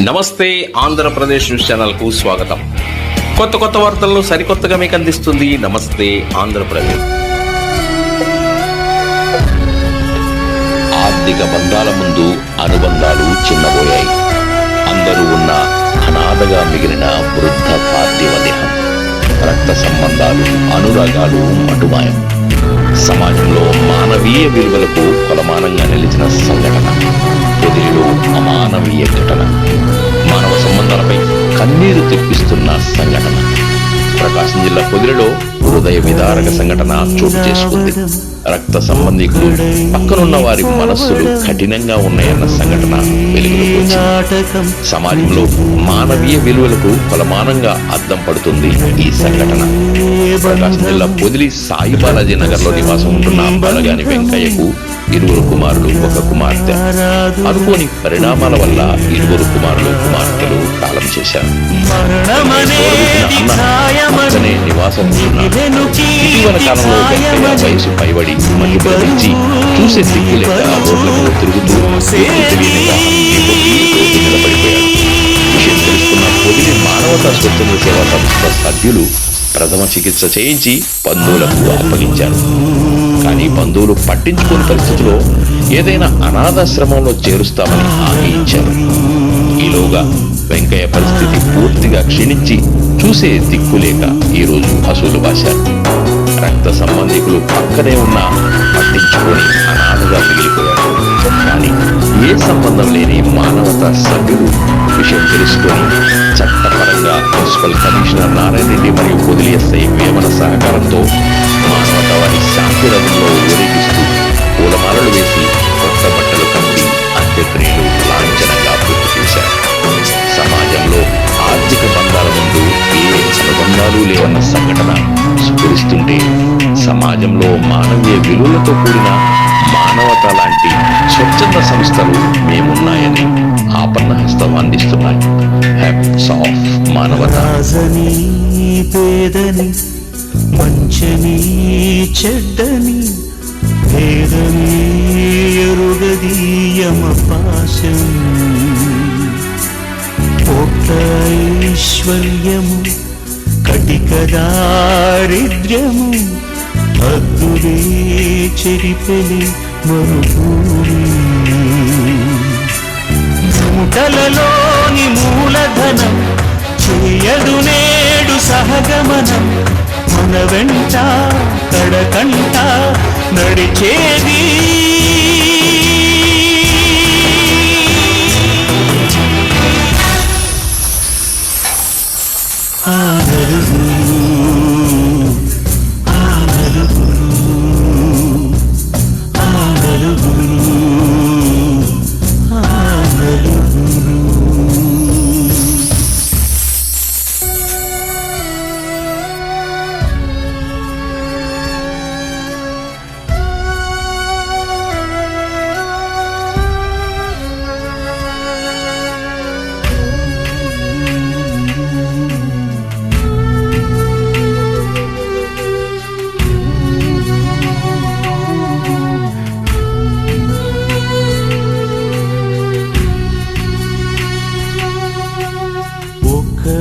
నమస్తే ఆంధ్రప్రదేశ్ న్యూస్ ఛానల్కు స్వాగతం. కొత్త కొత్త వార్తలను సరికొత్తగా మీకు అందిస్తుంది నమస్తే ఆంధ్రప్రదేశ్. ఆర్థిక బంధాల ముందు అనుబంధాలు చిన్నబోయాయి. అందరూ ఉన్న అనాథగా మిగిలిన వృద్ధ పార్థివ దేహం రక్త సంబంధాలు అనురాగాలు మటుమాయం. సమాజంలో మానవీయ విలువలకు కొలమానంగా నిలిచిన సంఘటన పొదిలిలో అమానవీయ ఘటన. కన్నీరు తెప్పిస్తున్న సంఘటన. ప్రకాశం జిల్లా పొదిలిలో హృదయ విదారక సంఘటన చోటు చేసుకుంది. రక్త సంబంధికులు పక్కనున్న వారి మనస్సులు కఠినంగా ఉన్నాయన్న సంఘటన వెలుగులోకి సమాజంలో మానవీయ విలువలకు కొలమానంగా అద్దం పడుతుంది ఈ సంఘటన. ప్రకాశం జిల్లా పొదిలి సాయి బాలాజీ నగర్లో నివాసం ఉంటున్న బలగాని వెంకయ్యకు ఇరువురు కుమారులు ఒక కుమార్తె. అనుకోని పరిణామాల వల్ల ఇరువురు కుమారులు కుమార్తెలు చేశారు నివాసం ఉంటున్న ఇటీవల కాలంలో వెంకయ్య వయసు పైబడి మహిళించి చూసే దిక్కు లేక రోడ్లకు తిరుగుతూ దిక్కు తెలియనిగా ఈ పొద్దు నిలబడిపోయాడు. విషయం తెలుసుకున్న పొదిలి మానవతా స్వచ్ఛంద సేవా సంస్థ సభ్యులు ప్రథమ చికిత్స చేయించి బంధువులకు అప్పగించారు. కానీ బంధువులు పట్టించుకోని పరిస్థితిలో ఏదైనా అనాథాశ్రమంలో చేరుస్తామని హామీ ఇచ్చారు. ఈలోగా వెంకయ్య పరిస్థితి పూర్తిగా క్షీణించి చూసే దిక్కులేక ఈరోజు అసూలు బాశారు. రక్త సంబంధికులు పక్కనే ఉన్నా పట్టించుకొని అనాథగా మిగిలిపోయారు. కానీ ఏ సంబంధం లేని మానవతా సభ్యులు విషయం తెలుసుకొని చట్టపరంగా మున్సిపల్ కమిషనర్ నారాయణ రెడ్డి మరియు పొదిలి ఎస్ఐ వేమన సహకారంతో మానవత శాంతి రంగంలో సమాజంలో మానవీయ విలువలతో కూడిన మానవత లాంటి స్వచ్ఛంద సంస్థలు మేమున్నాయని ఆపన్న హస్తం అందిస్తున్నాయి. హ్యాప్స్ ఆఫ్ మానవత. పేదని మంచని చెడ్డని పేదని ఎరుగదీయమ పాశం. ఐశ్వర్యము కటిక దారిద్ర్యము అద్దులే చెరిపెలి మరుభూమి. మూటలలోని మూలధనం చేయదు నేడు సహగమనం. మన వెంట కడకంట నడిచేది.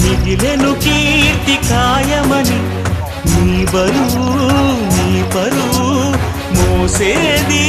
మిగిలెను కీర్తి కాయమని నీ బరువు నీ పరువు మోసేది.